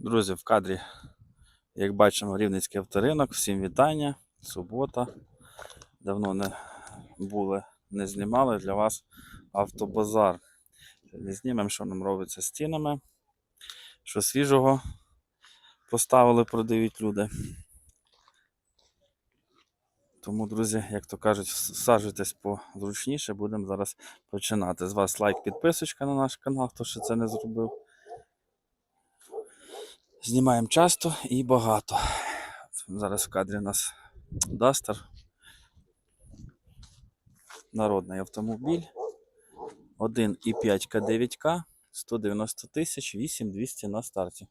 Друзі, в кадрі, як бачимо, Рівненський авторинок. Всім вітання. Субота. Давно не були, не знімали для вас автобазар. Не знімемо, що нам робиться стінами. Що свіжого поставили, продають люди. Тому, друзі, як то кажуть, всаджуйтесь позручніше, будемо зараз починати. З вас лайк, підписочка на наш канал, хто ще це не зробив. Знімаємо часто і багато. Зараз в кадрі у нас Duster. Народний автомобіль. 1,5 К9К, 190 тисяч, 8200 на старті.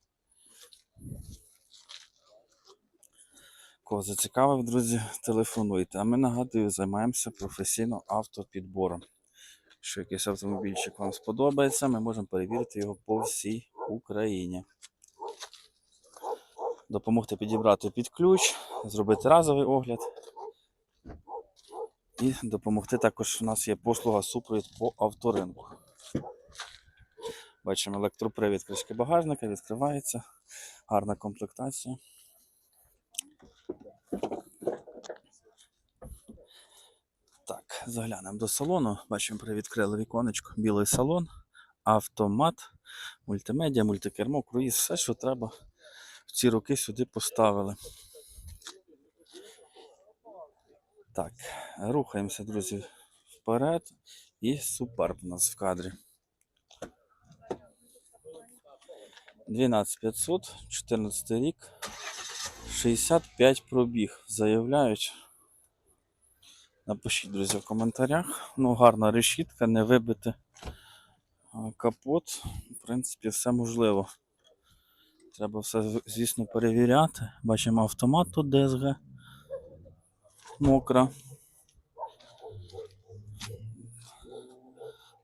Кого зацікавив, друзі, телефонуйте. А ми нагадую, займаємося професійно автопідбором. Якщо якийсь автомобільчик вам сподобається, ми можемо перевірити його по всій Україні допомогти підібрати під ключ, зробити разовий огляд. І допомогти також у нас є послуга супровід по авторинку. Бачимо електропривід кришки багажника, відкривається, гарна комплектація. Так, заглянемо до салону. Бачимо, привідкрили віконечко, білий салон, автомат, мультимедіа, мультикермо, круїз, все, що треба в ці роки сюди поставили. Так, рухаємося, друзі, вперед. І суперб у нас в кадрі. 12500, 14 рік, 65 пробіг. Заявляють. Напишіть, друзі, в коментарях. Ну, гарна решітка, не вибити капот. В принципі, все можливо. Треба все, звісно, перевіряти. Бачимо автомат тут DSG. Мокра.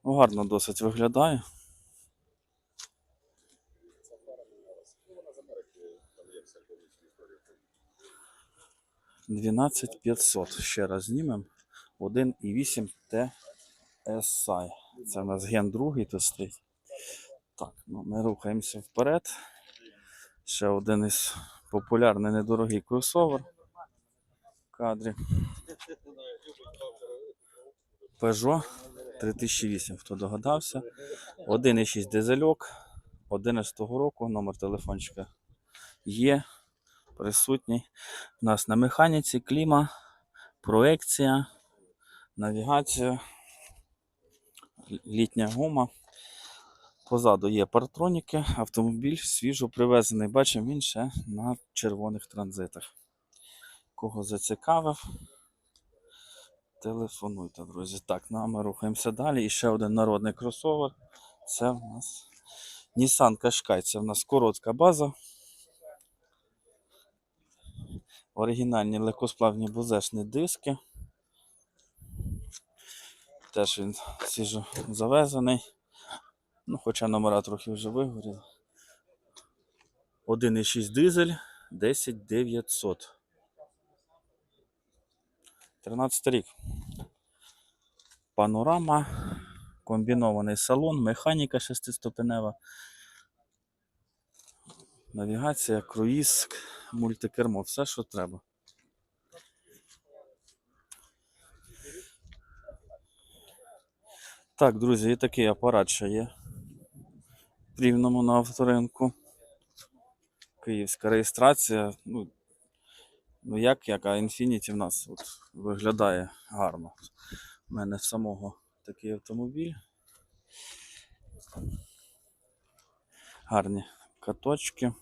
Ну, гарно досить виглядає. Дванадцять п'ятсот. Ще раз знімемо. 1,8 TSI. Це у нас ген другий тут стоїть. Так, ну ми рухаємося вперед. Ще один із популярний недорогий кросовер в кадрі. Peugeot 3008, хто догадався. 1,6 дизельок 11 року, номер телефончика є, присутній. У нас на механіці кліма, проекція, навігація, літня гума. Позаду є партроніки, автомобіль свіжо привезений. Бачимо, він ще на червоних транзитах. Кого зацікавив, телефонуйте, друзі. Так, ну, а ми рухаємося далі. І ще один народний кросовер. Це в нас Nissan Qashqai. Це в нас коротка база. Оригінальні легкосплавні бузешні диски. Теж він свіжо завезений. Ну, хоча номера трохи вже вигоріли. 1,6 дизель 10900. 13 рік. Панорама, комбінований салон, механіка шестиступенева, навігація, круїз, мультикермо, все, що треба. Так, друзі, і такий апарат ще є. Рівному на авторинку. Київська реєстрація. Ну, ну як, як, а Infiniti в нас от виглядає гарно. У мене самого такий автомобіль. Гарні каточки.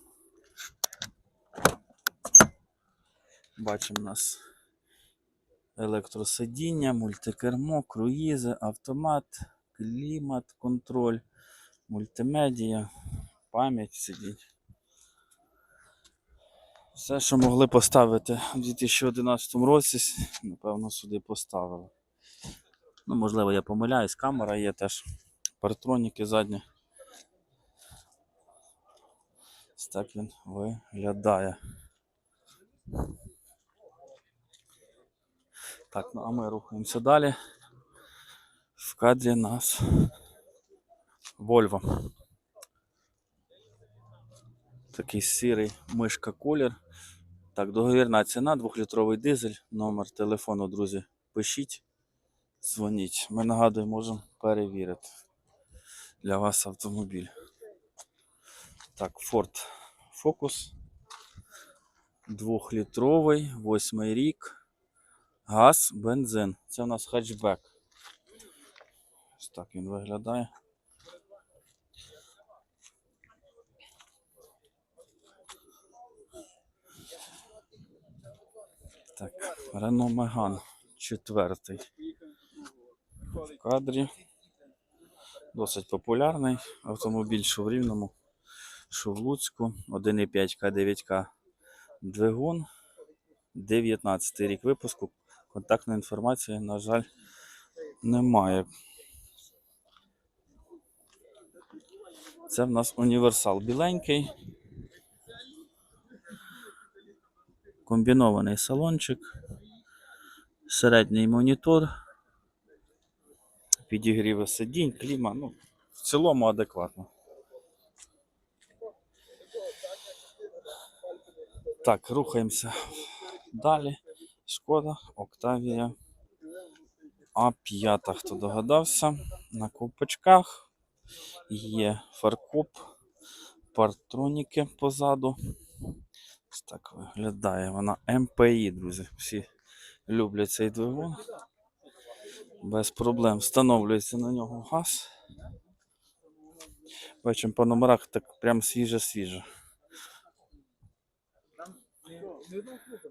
Бачимо у нас електросидіння, мультикермо, круїзи, автомат, клімат, контроль, мультимедіа, пам'ять сидінь. Все, що могли поставити у 2011 році, напевно, сюди поставили. Ну, можливо, я помиляюсь, камера є теж. Партроніки задні. Так він виглядає. Так, ну а ми рухаємося далі. В кадрі нас Volvo. Такий сірий мишка колір. Так, договірна ціна, 2-літровий дизель. Номер телефону, друзі, пишіть, дзвоніть. Ми нагадуємо, можемо перевірити для вас автомобіль. Так, Ford Focus. Двохлітровий, восьмий рік. Газ, бензин. Це у нас хетчбек. Ось так він виглядає. Так, Renault Megane четвертий в кадрі. Досить популярний автомобіль, що в Рівному, що в Луцьку. 1,5 К9К двигун. 19 рік випуску. Контактної інформації, на жаль, немає. Це в нас універсал біленький. Комбінований салончик. Середній монітор. Підігріви сидінь, кліма. Ну, в цілому адекватно. Так, рухаємося далі. Шкода, Октавія. А5, хто догадався. На ковпачках є фаркоп, партроніки позаду. Ось так виглядає вона. МПІ, друзі. Всі люблять цей двигун. Без проблем встановлюється на нього газ. Бачимо по номерах так прям свіже-свіже.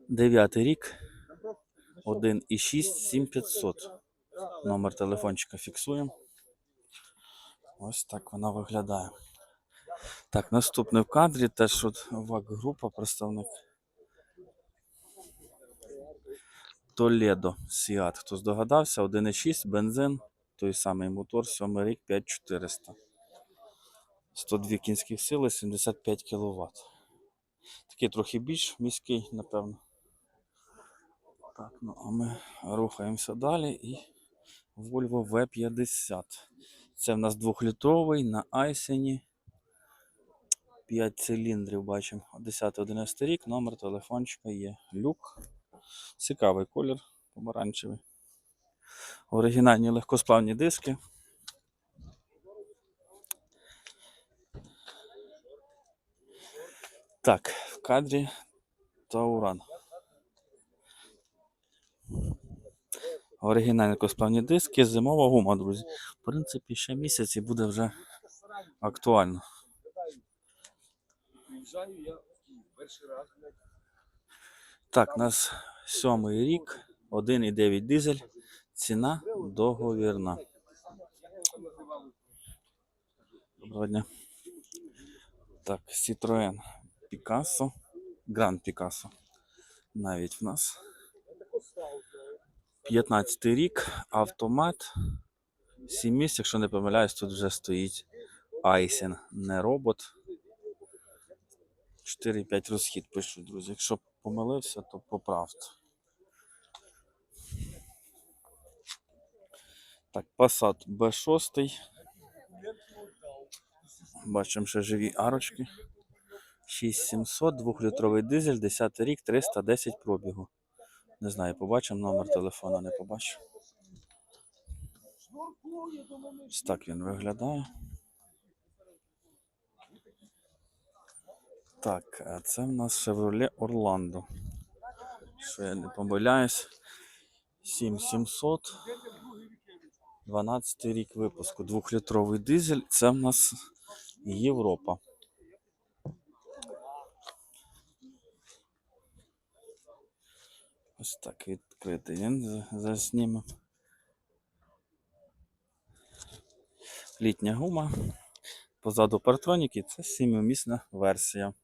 Дев'ятий рік. 1,6 7500. Номер телефончика фіксуємо. Ось так вона виглядає. Так, наступний в кадрі теж от ВАК-група, представник. Толедо Сіат. Хто здогадався? 1,6 бензин, той самий мотор, 7 рік 5400. 102 кінських сили, 75 кВт. Такий трохи більш міський, напевно. Так, ну а ми рухаємося далі і Volvo V50. Це в нас двохлітровий на Айсені. 5 циліндрів бачимо. 10-11 рік, номер телефончика є. Люк. Цікавий колір, помаранчевий. Оригінальні легкосплавні диски. Так, в кадрі Тауран. Оригінальні легкосплавні диски, зимова гума, друзі. В принципі, ще місяць і буде вже актуально. Приїжджаю я в Київ перший раз. Так, нас сьомий рік, 1,9 дизель, ціна договірна. Доброго дня. Так, Citroën Picasso, Grand Picasso. Навіть в нас. 15 рік, автомат. 7 місць, якщо не помиляюсь, тут вже стоїть Айсен, не робот. 4-5 розхід пишуть, друзі. Якщо помилився, то поправте. Так, Passat B6. Бачимо, що живі арочки. 6700, 2-літровий дизель, 10 рік, 310 пробігу. Не знаю, побачимо номер телефона, не побачив. Ось так він виглядає. Так, це в нас Chevrolet Orlando. Що я не помиляюсь. 7700. 12 рік випуску. Двохлітровий дизель. Це в нас Європа. Ось так відкритий він за- заснімемо. Літня гума. Позаду партроніки це сімимісна версія.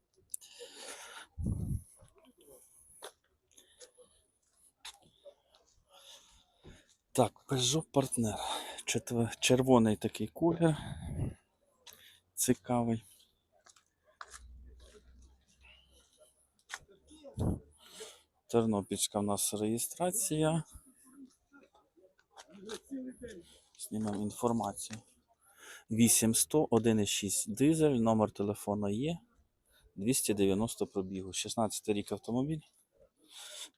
Так, Peugeot Partner. Червоний такий колір. Цікавий. Тернопільська в нас реєстрація. Знімемо інформацію. 8100 1,6 дизель, номер телефона є. 290 пробігу. 16 рік автомобіль.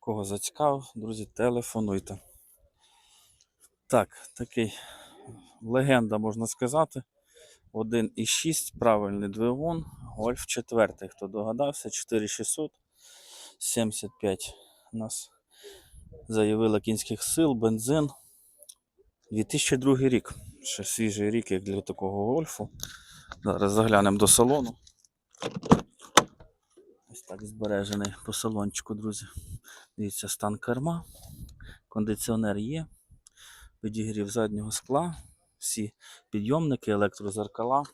Кого зацікавив, друзі, телефонуйте. Так, такий легенда, можна сказати. 1,6, правильний двигун. Гольф 4, хто догадався, 4600, 75 у нас заявила кінських сил, бензин. 2002 рік. Ще свіжий рік, як для такого гольфу. Зараз заглянемо до салону. Ось так збережений по салончику, друзі. Дивіться, стан керма. Кондиціонер є. Підігрів заднього скла. Всі підйомники, електрозеркала.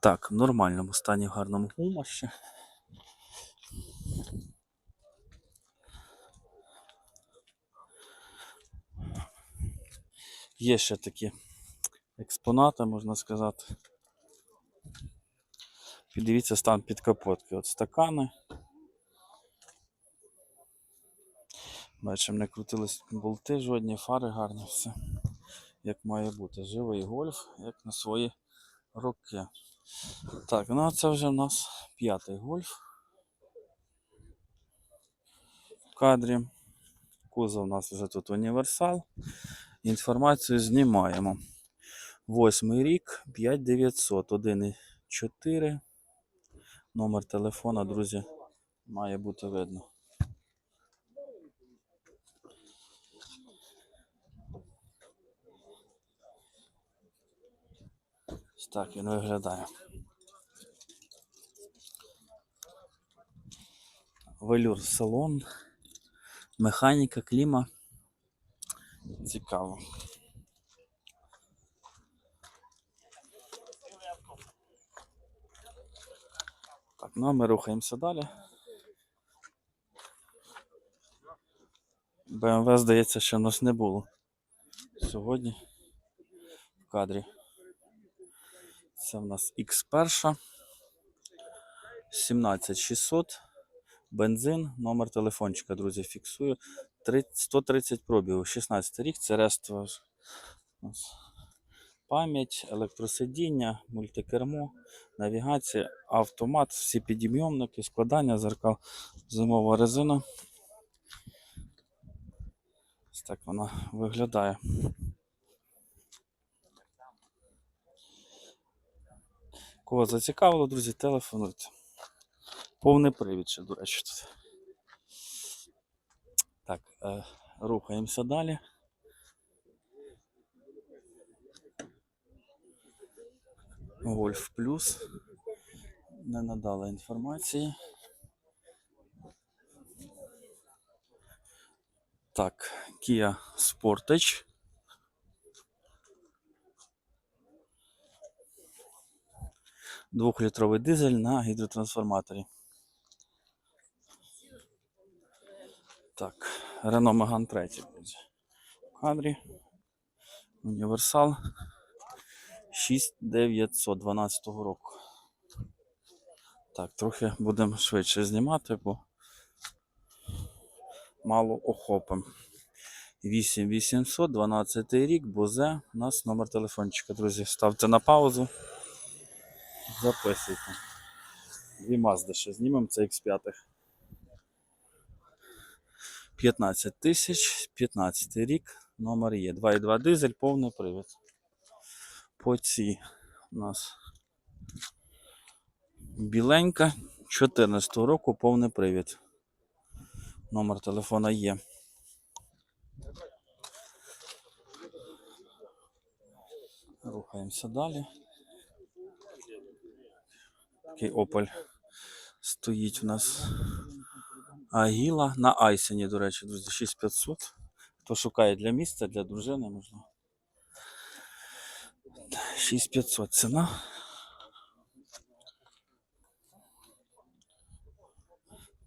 Так, в нормальному стані, в гарному гума ще. Є ще такі експонати, можна сказати. Піддивіться стан під капотки. От стакани. Бачимо, не крутились болти жодні, фари гарні, все. Як має бути. Живий гольф, як на свої роки. Так, ну а це вже в нас п'ятий гольф. В кадрі. Кузов у нас вже тут універсал. Інформацію знімаємо. Восьмий рік, 5900, 1,4. Номер телефона, друзі, має бути видно. Так він виглядає. Велюр салон, механіка, кліма. Цікаво. Так, ну а ми рухаємося далі. БМВ, здається, що в нас не було сьогодні в кадрі. Це в нас X1 17600 бензин, номер телефончика, друзі, фіксую. 30 130 пробігів, 16 рік, це рест Пам'ять, електросидіння, мультикермо, навігація, автомат, всі підйомники, складання зеркал, зимова резина. Ось так вона виглядає. Кого зацікавило, друзі, телефонуйте. Повний привід ще, до речі, тут. Так, е, рухаємося далі. Гольф плюс. Не надала інформації. Так, Kia Sportage. Двохлітровий дизель на гідротрансформаторі. Так, Renault Megane 3. друзі. Кадрі. Універсал 6912 року. Так, трохи будемо швидше знімати, бо мало охопим. 8800, 12 рік, Бозе. У нас номер телефончика, друзі. Ставте на паузу. Записуйте. Дві Mazda ще знімемо, це X5. 15 тисяч, 15 рік, номер є. 2,2 дизель, повний привід. По цій у нас біленька, 14 року, повний привід. Номер телефона є. Рухаємося далі. Такий Opel стоїть у нас. Агіла на Айсені, до речі, друзі, 6500. Хто шукає для місця, для дружини, можливо. 6500 ціна.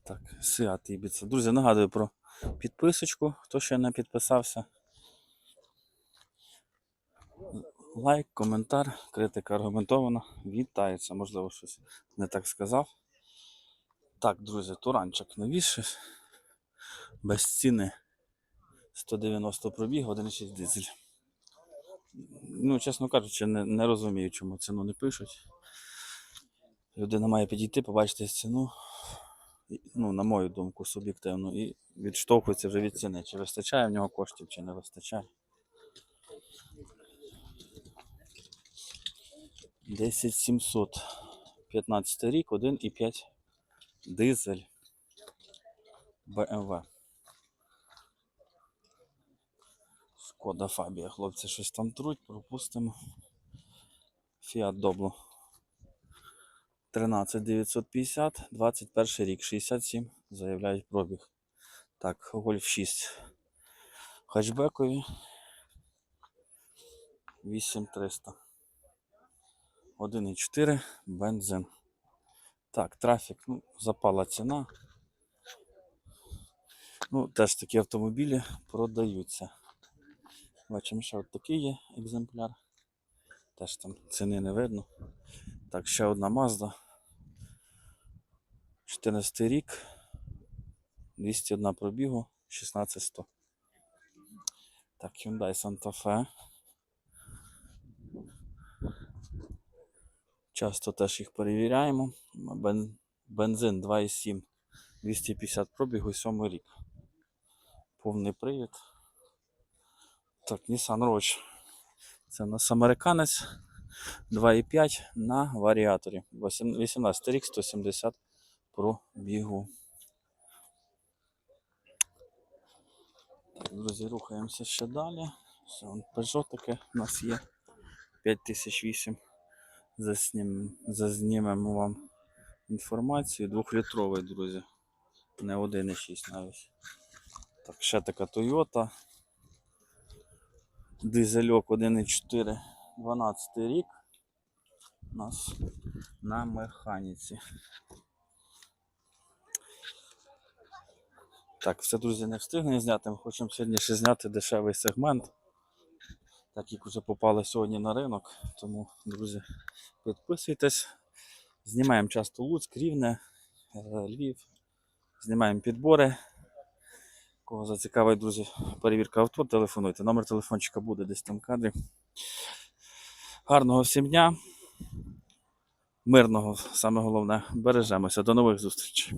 Так, Seat Ibiza. Друзі, нагадую про підписочку, хто ще не підписався. Лайк, коментар, критика аргументована. Вітається, можливо, щось не так сказав. Так, друзі, туранчик новіший. Без ціни 190 пробіг, 1,6 дизель. Ну, чесно кажучи, не, не розумію, чому ціну не пишуть. Людина має підійти, побачити ціну, ну, на мою думку, суб'єктивну, і відштовхується вже від ціни, чи вистачає в нього коштів, чи не вистачає. 10700. 15 рік, 1,5 дизель BMW. Шкода Фабія. Хлопці щось там труть, пропустимо. Фіат Добло. 13950, 21 рік, 67, заявляють пробіг. Так, Гольф 6. Хетчбекові. 8300. 1,4 бензин. Так, трафік, ну, запала ціна. Ну, теж такі автомобілі продаються. Бачимо, що от такий є екземпляр. Теж там ціни не видно. Так, ще одна Mazda. 14 рік. 201 пробігу, 16100. Так, Hyundai Santa Fe. Часто теж їх перевіряємо. Бен... Бензин 2,7, 250 пробігу, 7 рік. Повний привід. Так, Nissan Roach. Це у нас американець 2,5 на варіаторі. 18 рік, 170 пробігу. Так, друзі, рухаємося ще далі. Все, Peugeot таке у нас є. 5008. Заснім, зазнімемо вам інформацію. Двохлітровий, друзі. Не 1,6 навіть. Так, ще така Toyota. Дизельок 1,4, 12 рік. У нас на механіці. Так, все, друзі, не встигне зняти. Ми хочемо сьогодні ще зняти дешевий сегмент. Так як вже попали сьогодні на ринок. Тому, друзі, підписуйтесь. Знімаємо часто Луцьк, Рівне, е, Львів. Знімаємо підбори. Кого зацікавить, друзі, перевірка авто, телефонуйте. Номер телефончика буде десь там в кадрі. Гарного всім дня. Мирного, саме головне. Бережемося. До нових зустрічей.